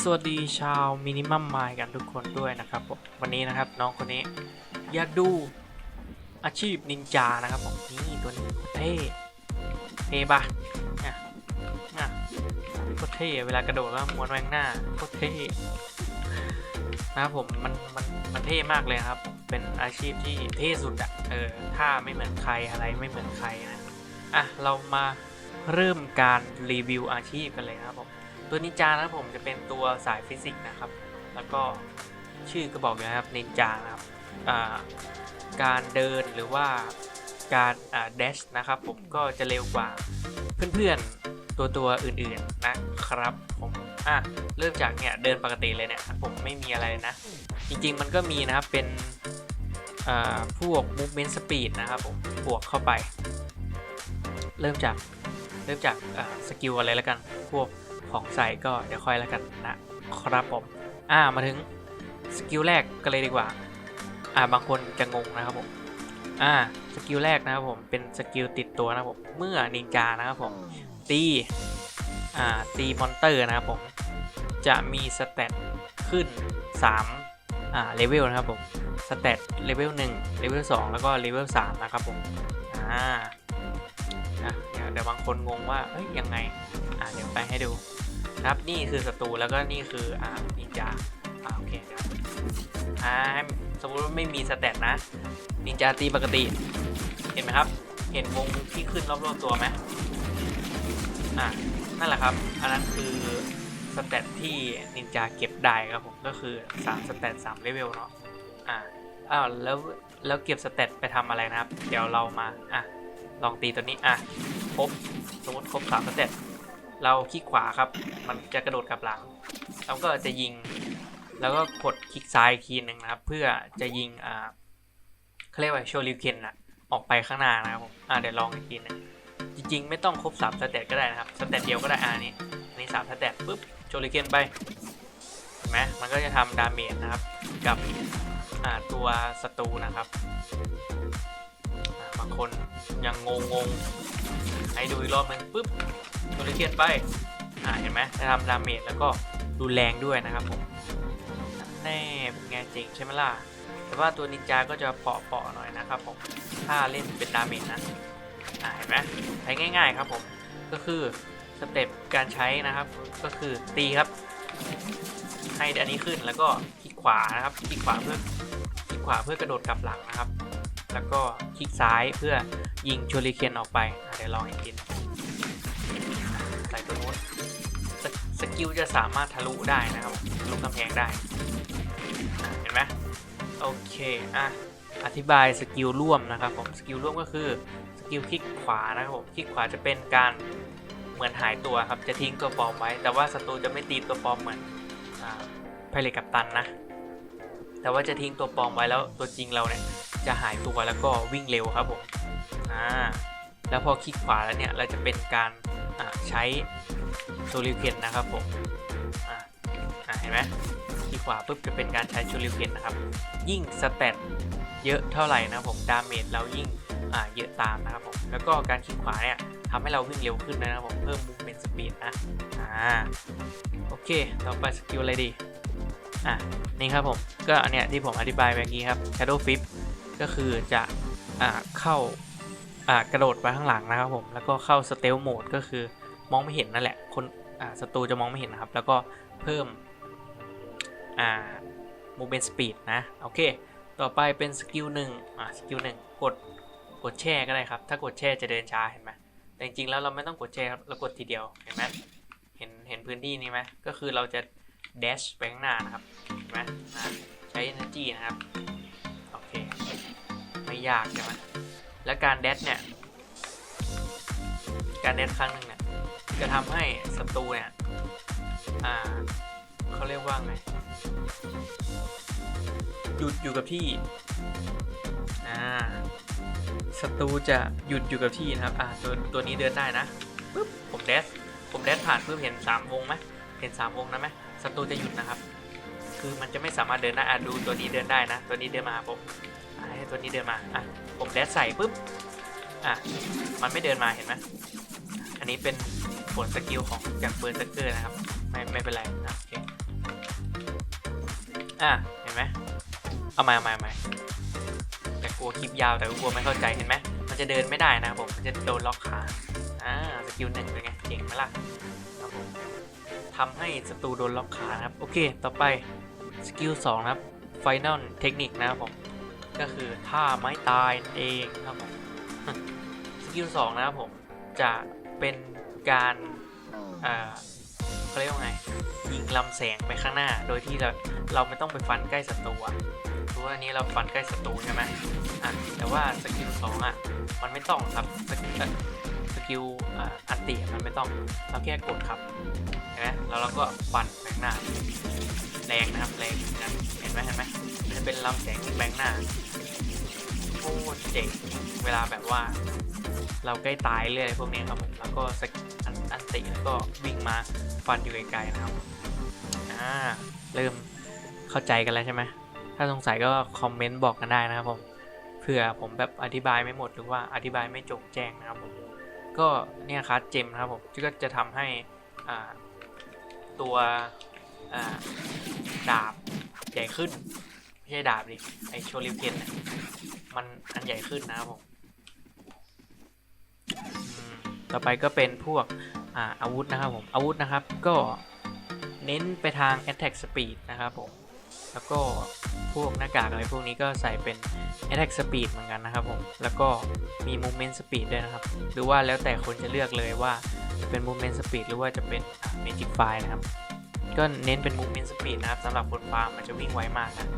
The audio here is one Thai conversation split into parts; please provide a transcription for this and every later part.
สวัสดีชาวมินิมัมมายกันทุกคนด้วยนะครับผมวันนี้นะครับน้องคนนี้อยากดูอาชีพนินจานะครับผมนี่ตัวนี้เท่เท่ปะเนี่ยเนี่ยโคตรเท่เวลากระโดดแล้วม้วนแวงหน้าโคตรเท่นะครับผมมันมันมันเท่มากเลยครับ เป็นอาชีพที่เท่สุดอะเออถ้าไม่เหมือนใครอะไรไม่เหมือนใครนะอะเรามาเริ่มการรีวิวอาชีพกันเลยนะครับผม ตัวนินจานะครับผมจะเป็นตัวสายฟิสิกส์นะครับ แล้วก็ชื่อก็บอกอยู่นะครับนินจานะครับการเดินหรือว่าการเดชนะครับ ผมก็จะเร็วกว่าเพื่อนๆตัวตัวอื่นๆนะครับผมอะเริ่มจากเนี่ยเดินปกติเลยเนี่ยผมไม่มีอะไรนะ จริงๆมันก็มีนะครับเป็นพวก movement speed นะครับผมบวกเข้าไป เริ่มจากเริ่มจากสกิลอะไรแล้วกัน พวก ของใส่ก็เดี๋ยวค่อยแล้วกันนะครับผม อ่ามาถึงสกิลแรกกันเลยดีกว่า อ่าบางคนจะงงนะครับผม อ่าสกิลแรกนะครับผมเป็นสกิลติดตัวนะครับผมเมื่อนินจานะครับผมตีอ่าตีมอนเตอร์นะครับผมจะมีสเตตขึ้น3อ่าเลเวลนะครับผมสเตตเลเวล1เลเวล2แล้วก็เลเวล3นะครับผมอ่านะเดี๋ยวเดี๋ยวบางคนงงว่าเฮ้ยยังไงอ่าเดี๋ยวไปให้ดู ครับนี่คือศัตรูแล้วก็นี่คืออ่านินจาอ่าโอเคครับอ่าสมมติว่าไม่มีสเตตนะนินจาตีปกติ เห็นไหมครับ เห็นวงที่ขึ้นรอบๆตัวไหมอ่านั่นแหละครับอันนั้นคือสเตตที่นินจาเก็บได้ครับผมก็คือ3สเตต3เลเวลเนาะอ่าอ้าวแล้วแล้วเก็บสเตตไปทำอะไรนะครับ เดี๋ยวเรามาอะลองตีตัวนี้อะครบสมมติครบ3สเตต เราคลิกขวาครับ มันจะกระโดดกลับหลัง แล้วก็จะยิง แล้วก็กดคลิกซ้ายอีหนึ่งนะครับ เพื่อจะยิงอ่าเขาเรียกว่าโชลิวเคนอะออกไปข้างหน้านะครับผมอ่าเดี๋ยวลองอีกทีนึงจริง ๆ ไม่ต้องครบ3สเตตก็ได้นะครับสเตตเดียวก็ได้อ่านี้อันนี้3สเตตปุ๊บโชลิวเคนไปเห็นไหมมันก็จะทำดาเมจนะครับกับอ่าตัวศัตรูนะครับ คนยังงงงให้ดูอีกรอบนึงปุ๊บโชลิเคนไป อ่าเห็นไหมจะทำดาเมจแล้วก็รุนแรงด้วยนะครับผมแน่เป็นไงเจ๋งใช่ไหมล่ะ แต่ว่าตัวนินจาก็จะเปาะๆหน่อยนะครับผม ถ้าเล่นเป็นดาเมจนะอ่าเห็นไหมใช้ง่าย ๆครับผม ก็คือสเต็ปการใช้นะครับ ก็คือตีครับ ให้อันนี้ขึ้นแล้วก็คลิกขวานะครับคลิกขวาเพื่อคลิกขวาเพื่อกระโดดกลับหลังนะครับ แล้วก็คลิกซ้ายเพื่อยิงโชลิเคนออกไปอะเดี๋ยวลองอีกทีหนึ่งใส่ตัวนู้นสสกิลจะสามารถทะลุได้นะครับทะลุกำแพงได้ เห็นไหมโอเคอะอธิบายสกิลร่วมนะครับผมสกิลร่วมก็คือสกิลคลิกขวานะครับผมคลิกขวาจะเป็นการเหมือนหายตัวครับจะทิ้งตัวปลอมไว้ แต่ว่าศัตรูจะไม่ตีตัวปลอมเหมือนอไพเรตกับตันนะ แต่ว่าจะทิ้งตัวปลอมไว้แล้วตัวจริงเราเนี่ย จะหายตัวแล้วก็วิ่งเร็วครับผมอ่าแล้วพอคลิกขวาแล้วเนี่ยเราจะเป็นการใช้โซลิเคนนะครับผมอ่าเห็นไหมที่ขวาปุ๊บจะเป็นการใช้โซลิเคนนะครับ ยิ่งสเตตเยอะเท่าไหร่นะผมดาเมจเรายิ่งอ่าเยอะตามนะครับผมแล้วก็การคลิกขวาเนี่ยทำให้เราวิ่งเร็วขึ้นนะครับผมเพิ่ม movement speed นะอ่าโอเค ต่อไปสกิลอะไรดีอะนี่ครับผมก็อันเนี้ยที่ผมอธิบายเมื่อกี้ครับ shadow flip ก็คือจะอ่าเข้าอ่ากระโดดไปข้างหลังนะครับผมแล้วก็เข้าสเตลโหมดก็คือมองไม่เห็นนั่นแหละคนอ่าศัตรูจะมองไม่เห็นนะครับ แล้วก็เพิ่มอ่า movement speed นะโอเค ต่อไปเป็นสกิลหนึ่งอ่าสกิลหนึ่งกดกดแช่ก็ได้ครับ ถ้ากดแช่จะเดินช้าเห็นไหมแต่จริงๆแล้วเราไม่ต้องกดแช่ครับเรากดทีเดียวเห็นไหมเห็นเห็นพื้นที่นี้ไหมก็คือเราจะ dash ไปข้างหน้านะครับเห็นไหมใช้ energy นะครับโอเค ยากใช่ไหมและการเดดเนี่ย การเดดครั้งหนึ่งเนี่ย จะทำให้ศัตรูเนี่ย อ่าเขาเรียกว่าไง หยุดอยู่กับที่ อ่าศัตรูจะหยุดอยู่กับที่นะครับ อ่าตัวตัวนี้เดินได้นะปึ๊บ ผมเดสผมเดสผ่านเพื่อเห็นสามวงไหมเห็นสามวงนะไหมศัตรูจะหยุดนะครับ คือมันจะไม่สามารถเดินได้อะดูตัวนี้เดินได้นะ ตัวนี้เดินมาผม ให้ตัวนี้เดินมา อะ ผมแดดใส่ปุ๊บ อะ มันไม่เดินมาเห็นไหมอันนี้เป็นผลสกิลของจากเบอร์สเกอร์นะครับ ไม่ไม่เป็นไรนะโอเค อะ เห็นไหมเอาม่เอาม่เอาม่แต่กลัวคลิปยาวแต่กลัวไม่เข้าใจเห็นไหมมันจะเดินไม่ได้นะครับผม มันจะโดนล็อกขา อ่า สกิลหนึ่งเป็นไงเจ๋งไหมล่ะครับผมทำให้ศัตรูโดนล็อกขาครับ โอเค ต่อไปสกิลสองนะครับ Final เทคนิคนะครับผม ก็คือท่าไม้ตายนั่นเองครับผมสกิลสองนะครับผมจะเป็นการเขาเรียกว่าไงยิงลำแสงไปข้างหน้า โดยที่เราเราไม่ต้องไปฟันใกล้ศัตรูอะรู้ว่าอันนี้เราฟันใกล้ศัตรูใช่ไหมอะแต่ว่าสกิลสองอะมันไม่ต้องครับสกิลสกิลอันติมันไม่ต้องเราแค่กดครับเห็นไหมแล้วเราก็ฟันแบงหน้าแรงนะครับแรงนะเห็นไหมเห็นไหม เป็นลำแสงแบงหน้าโคตรเจ๋งเวลาแบบว่า เราใกล้ตายเลยอะไรพวกนี้ครับผมแล้วก็สกอันอันติแล้วก็วิ่งมาฟันอยู่ไกลๆนะครับอ่าเริ่มเข้าใจกันแล้วใช่ไหมถ้าสงสัยก็คอมเมนต์บอกกันได้นะครับผมเผื่อผมแบบอธิบายไม่หมดหรือว่าอธิบายไม่จบแจ้งนะครับผมก็เนี่ยคัสเจมนะครับผมก็จะทำให้อ่าตัวดาบใหญ่ขึ้น ใช่ดาบดิไอโชลิเกนเนี่ยมันอันใหญ่ขึ้นนะผมต่อไปก็เป็นพวกอาอาวุธนะครับผมอาวุธนะครับก็เน้นไปทาง attack speed นะครับผมแล้วก็พวกหน้ากากอะไรพวกนี้ก็ใส่เป็น attack speed เหมือนกันนะครับผมแล้วก็มี movement speed ด้วยนะครับ หรือว่าแล้วแต่คนจะเลือกเลยว่าจะเป็น movement speed หรือว่าจะเป็น magic fire นะครับ ก็เน้นเป็น movement speed นะครับสำหรับคนฟาร์มมันจะวิ่งไวมากนะ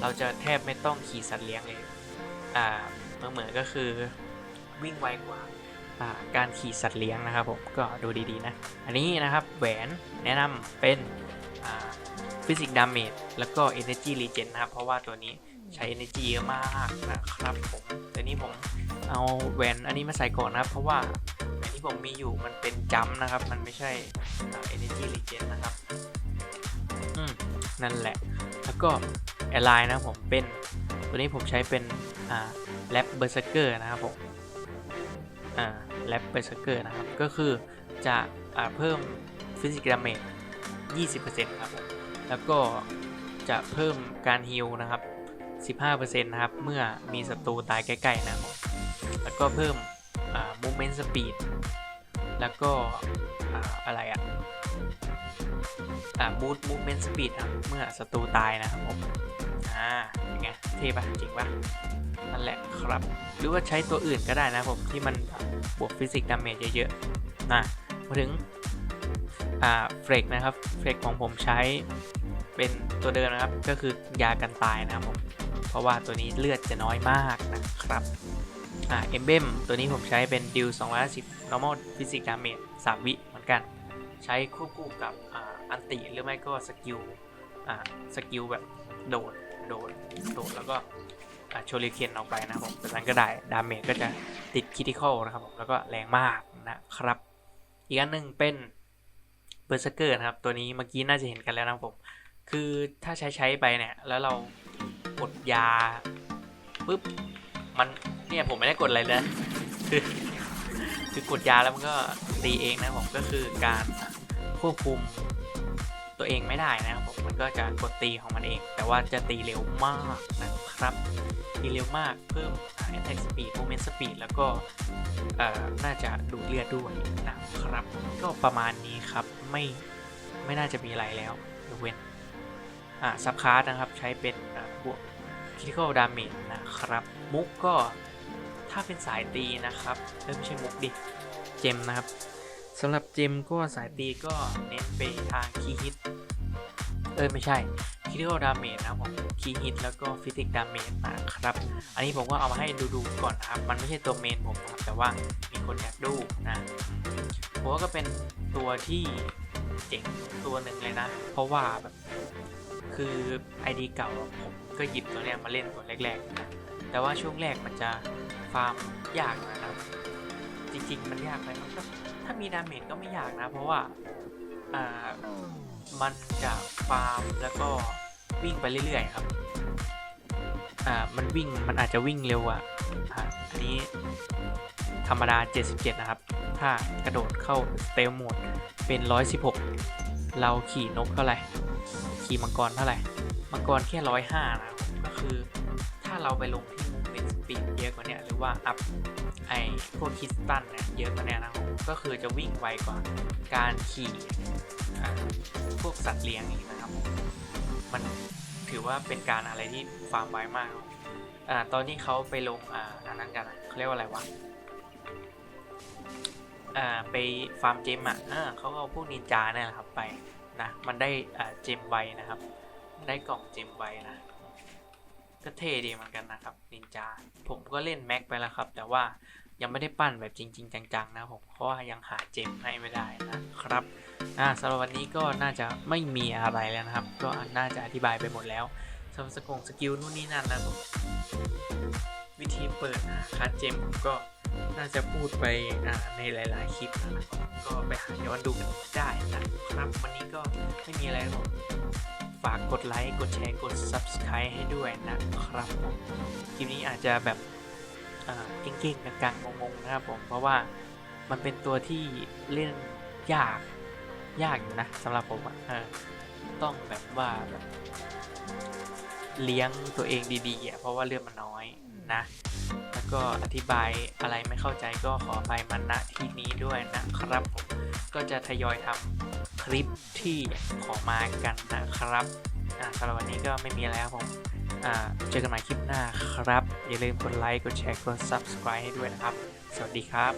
เราจะแทบไม่ต้องขี่สัตว์เลี้ยงเลยอ่าเหมือนก็คือวิ่งไวกว่าอ่าการขี่สัตว์เลี้ยงนะครับผมก็ดูดีๆนะ อันนี้นะครับแหวนแนะนำเป็นฟิสิกส์ดาเมจแล้วก็ Energy Regen นะครับ เพราะว่าตัวนี้ใช้ Energy เยอะมากนะครับผมตัวนี้ผมเอาแหวนอันนี้มาใส่ก่อนนะครับ เพราะว่า ที่ผมมีอยู่มันเป็นจัมนะครับ มันไม่ใช่อ่า Energy Regen นะครับอืมนั่นแหละ แล้วก็แอร์ไลน์นะผมเป็น ตัวนี้ผมใช้เป็นอ่าแรปเบอร์เซเกอร์นะครับผมอ่าแรปเบอร์เซเกอร์นะครับ ก็คือจะอ่าเพิ่มฟิสิกส์ดาเมจ20%ครับผมแล้วก็จะเพิ่มการฮิลนะครับ 15%นะครับ เมื่อมีศัตรูตายใกล้ ๆ นะครับผมแล้วก็เพิ่ม อ่า movement speed แล้วก็ออะไรอะอ่า move movement speed นะครับเมื่อศัตรูตายนะครับผมอ่าเป็นไงเท่ปะจริงปะนั่นแหละครับ หรือว่าใช้ตัวอื่นก็ได้นะผมที่มันบวกฟิสิกส์ดาเมจเยอะๆนะมาถึงอ่าเฟรกนะครับเฟรกของผมใช้เป็นตัวเดิมนะครับก็คือยากันตายนะครับผมเพราะว่าตัวนี้เลือดจะน้อยมากนะครับ อ่าเอมเบมตัวนี้ผมใช้เป็นดิว250 normal physics damage 3 วิเหมือนกัน ใช้ควบคู่กับอ่าอันติหรือไม่ก็สกิลอ่าสกิลแบบโดด โดด โดด แล้วก็โชลิเคนออกไปนะผมแบบนั้นก็ได้ ดาเมจก็จะติดคิติคอลนะครับผม แล้วก็แรงมากนะครับ อีกอันหนึ่งเป็นเบอร์เซเกอร์นะครับ ตัวนี้เมื่อกี้น่าจะเห็นกันแล้วนะผม คือถ้าใช้ใช้ไปเนี่ย แล้วเรากดยาปุ๊บ มัน เนี่ยผมไม่ได้กดอะไรเลยคือกดยาแล้วมันก็ตีเองนะผมก็คือการควบคุมตัวเองไม่ได้นะครับผมมันก็จะกดตีของมันเอง แต่ว่าจะตีเร็วมากนะครับตีเร็วมากเพิ่ม attack speed movement speed แล้วก็น่าจะดูดเลือดด้วยนะครับ ก็ประมาณนี้ครับไม่ไม่น่าจะมีอะไรแล้วยกเว้นอ่าซับคาร์ดนะครับใช้เป็นอ่าบวก critical damage นะครับ มุกก็ ถ้าเป็นสายตีนะครับเอ้ยไม่ใช่มุกดิ เจมนะครับสำหรับเจมก็สายตีก็เน้นไปทางคีฮิต เออไม่ใช่ critical damage นะผม key hit แล้วก็ physic damage นะครับ อันนี้ผมก็เอามาให้ดูๆก่อนนะครับ มันไม่ใช่ตัวเมนผมครับ แต่ว่ามีคนอยากดูนะผมว่าก็เป็นตัวที่เจ๋งตัวหนึ่งเลยนะ เพราะว่าแบบคือ ID เก่าผมก็หยิบตัวเนี้ยมาเล่นตัวแรกๆ แต่ว่าช่วงแรกมันจะ ฟามยากนะครับ จริงๆมันยากไหมมันก็ถ้ามีดาเมจก็ไม่ยากนะ เพราะว่าอ่ามันจะฟาร์มแล้วก็วิ่งไปเรื่อยๆครับอ่ามันวิ่งมันอาจจะวิ่งเร็วอะอ่าอันนี้ธรรมดา 77 นะครับ ถ้ากระโดดเข้าสเตลโหมดเป็น 116 เราขี่นกเท่าไหร่ ขี่มังกรเท่าไหร่ มังกรแค่ร้อยห้านะ ก็คือถ้าเราไปลงที่ ปีดเยอะกว่านี้หรือว่าอัพไอพวกคิสตันเนี่ยเยอะกว่านี้นะครับก็คือจะวิ่งไวกว่าการขี่พวกสัตว์เลี้ยงอีกนะครับ มันถือว่าเป็นการอะไรที่ฟาร์มไวมากอ่าตอนนี้เขาไปลงอ่าอันนั้นกันเขาเรียกว่าอะไรวะอ่าไปฟาร์มเจมอะอ่าเขาก็เอาพวกนินจาเนี่ยแหละครับไปนะมันได้อ่าเจมไวนะครับ ได้กล่องเจมไวนะ ก็เท่ดีเหมือนกันนะครับนินจา ผมก็เล่นแม็กไปแล้วครับ แต่ว่ายังไม่ได้ปั้นแบบจริง ๆ จังๆ นะผมเพราะว่ายังหาเจมให้ไม่ได้นะครับอ่าสำหรับวันนี้ก็น่าจะไม่มีอะไรแล้วนะครับ ก็น่าจะอธิบายไปหมดแล้วสำหรับสกงสกิลนู่นนี่นั่นนะผมวิธีเปิดคัดเจมผมก็น่าจะพูดไปในหลาย ๆ คลิปนะครับก็ไปหาย้อนดูกันได้นะครับ วันนี้ก็ไม่มีอะไรหรอก ฝากกดไลค์กดแชร์กด Subscribe ให้ด้วยนะครับผมคลิปนี้อาจจะแบบเก่งๆกลางๆงงๆนะครับผมเพราะว่ามันเป็นตัวที่เล่นยากยากอยู่นะสำหรับผมอะต้องแบบว่าแบบเลี้ยงตัวเองดีๆอะเพราะว่าเลือดมันน้อยนะ แล้วก็อธิบายอะไรไม่เข้าใจก็ขอไปมันณที่นี้ด้วยนะครับผม ก็จะทยอยทำคลิปที่ขอมากันนะครับสำหรับวันนี้ก็ไม่มีอะไรครับผมเจอกันใหม่คลิปหน้าครับ อย่าลืมกดไลค์ กดแชร์ กด subscribe ให้ด้วยนะครับ สวัสดีครับ